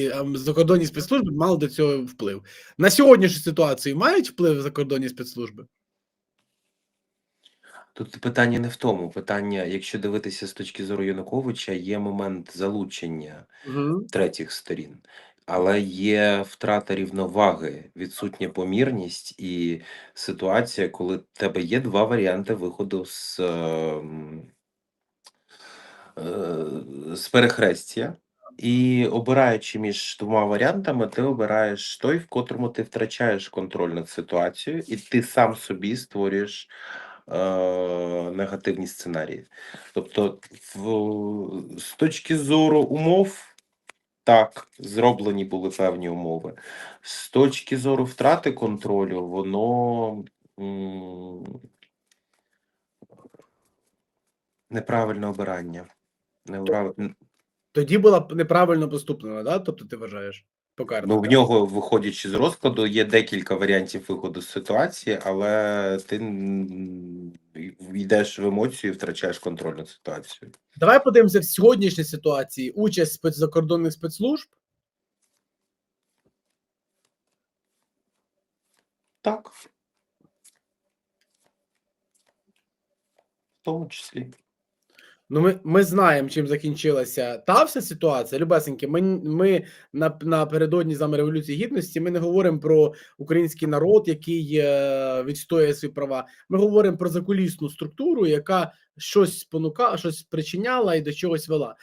ем, закордонні спецслужби мали до цього вплив. На сьогоднішню ситуацію мають вплив закордонні спецслужби? Тут питання не в тому. Питання, якщо дивитися з точки зору Януковича, є момент залучення Угу. третіх сторін, але є втрата рівноваги, відсутня помірність і ситуація, коли в тебе є два варіанти виходу з, ем, е, з перехрестя. І обираючи між двома варіантами, ти обираєш той, в котрому ти втрачаєш контроль над ситуацією, і ти сам собі створюєш е, негативні сценарії. Тобто, в, з точки зору умов, так, зроблені були певні умови. З точки зору втрати контролю, воно м, неправильне обирання. Неправ- Тоді була б неправильно поступлена, да? Тобто ти вважаєш по карті? Ну, в нього, виходячи з розкладу, є декілька варіантів виходу з ситуації, але ти йдеш в емоцію і втрачаєш контроль над ситуацією. Давай подивимося в сьогоднішній ситуації участь спец... закордонних спецслужб. Так. В тому числі. Ну, ми, ми знаємо, чим закінчилася та вся ситуація. Любесеньки, ми, ми на, напередодні саме Революції Гідності ми не говоримо про український народ, який е, відстоює свої права. Ми говоримо про закулісну структуру, яка щось спонука, щось причиняла і до чогось вела.